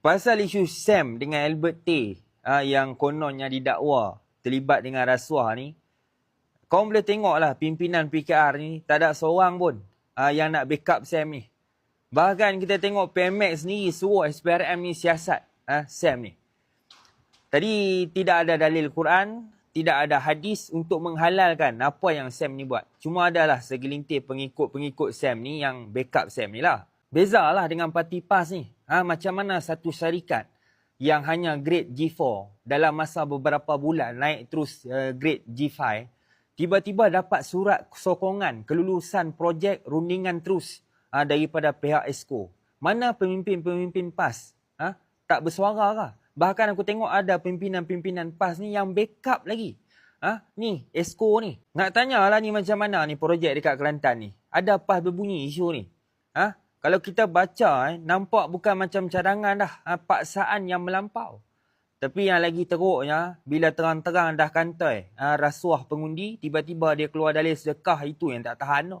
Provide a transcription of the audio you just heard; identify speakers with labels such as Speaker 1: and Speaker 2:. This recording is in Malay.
Speaker 1: Pasal isu Sam dengan Albert Tay uh, yang kononnya didakwa terlibat dengan rasuah ni, kau boleh tengoklah pimpinan PKR ni tak ada seorang pun uh, yang nak backup Sam ni. Bahkan kita tengok PMX ni suruh SPRM ni siasat uh, Sam ni. Tadi tidak ada dalil Quran, tidak ada hadis untuk menghalalkan apa yang Sam ni buat. Cuma adalah segelintir pengikut-pengikut Sam ni yang backup Sam ni lah. Bezalah dengan parti PAS ni. Ha, macam mana satu syarikat yang hanya grade G4 dalam masa beberapa bulan naik terus uh, grade G5 tiba-tiba dapat surat sokongan kelulusan projek rundingan terus uh, daripada pihak ESCO. Mana pemimpin-pemimpin PAS? Ha? Tak bersuara kah? Bahkan aku tengok ada pimpinan-pimpinan PAS ni yang backup lagi. Ha? Ni, ESCO ni. Nak tanya lah ni macam mana ni projek dekat Kelantan ni. Ada PAS berbunyi isu ni. Ha? Kalau kita baca, eh, nampak bukan macam cadangan dah. Ha, paksaan yang melampau. Tapi yang lagi teruknya, bila terang-terang dah kantai ha, rasuah pengundi, tiba-tiba dia keluar dalil sedekah itu yang tak tahan tu.